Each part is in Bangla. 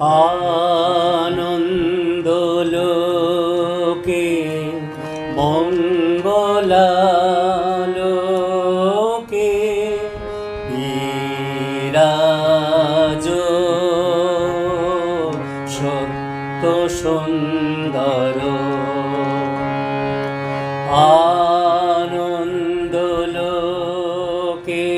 আনন্দ লোকে মঙ্গলালোকে বিরাজ সত্য সুন্দর। আনন্দ লোকে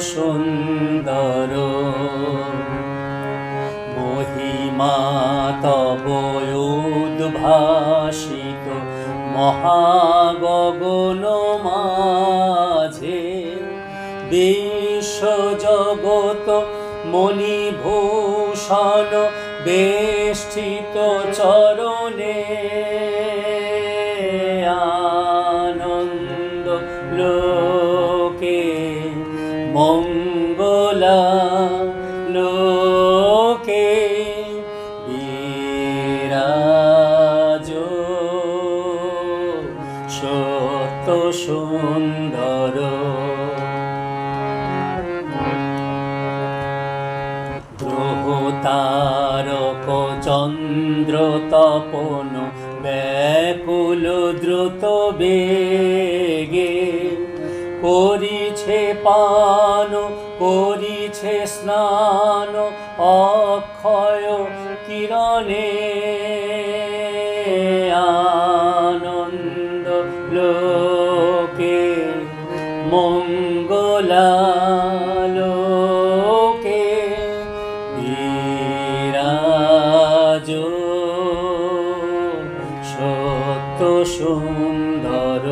সুন্দর। মহিমা তব উদ্ভাসিত মহাগগন মাঝে। বিশ্বজগত মণিভূষণ বেষ্টিত চরণে। আনন্দ লোকে মঙ্গলা লোকে বিরাজ। সত্য সুন্দর। গ্রহ তারক চন্দ্র তপন ব্যাকুল দ্রুত বেগে করিছে পান করিছে স্নান অক্ষয় কিরণে। আনন্দ লোকে মঙ্গলা লোকে সত্য সুন্দর।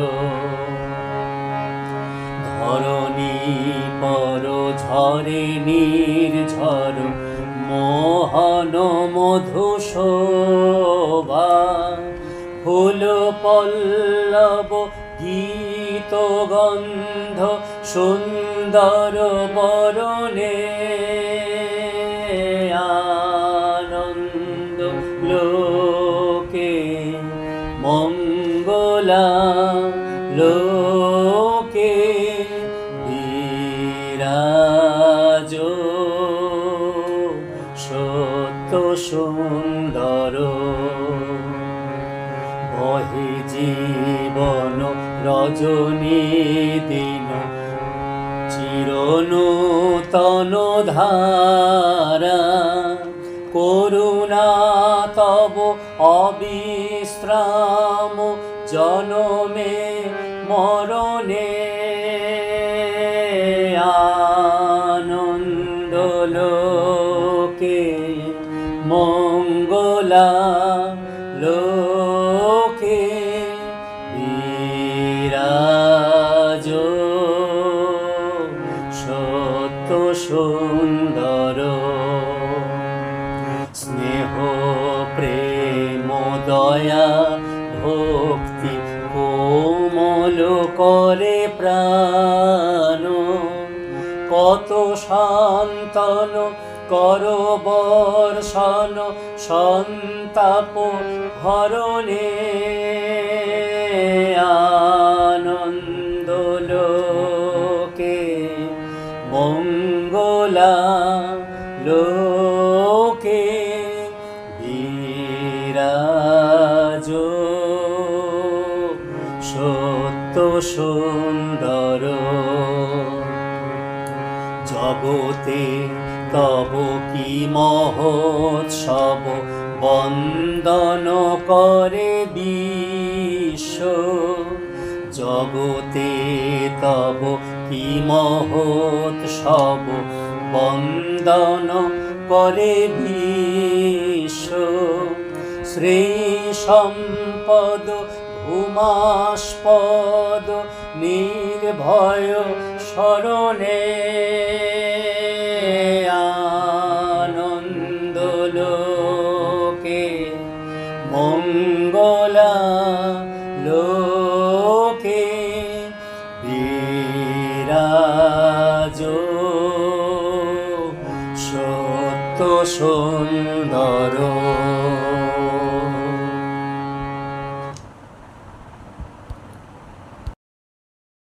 ঝরে নির্ঝর মোহন মধুশোভা ফুল পল্লব গীত গন্ধ সুন্দর বরণে আনন্দ লোকে মঙ্গলা লোকে সত্য সুন্দর। বহি জীবন রজনী দিন। চিরনূতন ধারা। করুণা তব অবিশ্রাম। জনমে মরণে লোকে মঙ্গলা লোকে বিরাজ। সত্য সুন্দর স্নেহ প্রেম দয়া ভক্তি কোমল করে প্রাণ। কত শান্তন কর বর্ষণ সন্তাপ হরণে আনন্দ লোকে মঙ্গলা লোকে বিরাজ সত্য সুন্দর জগতে তব কি মহোৎসব বন্দন করে বিশ্ব? জগতে তব কি মহোৎসব বন্দন করে বিশ্ব? শ্রী সম্পদ ভূমাস্পদ নির্ভয় স্মরণে লোকে বিরাজ সত্য সুন্দর।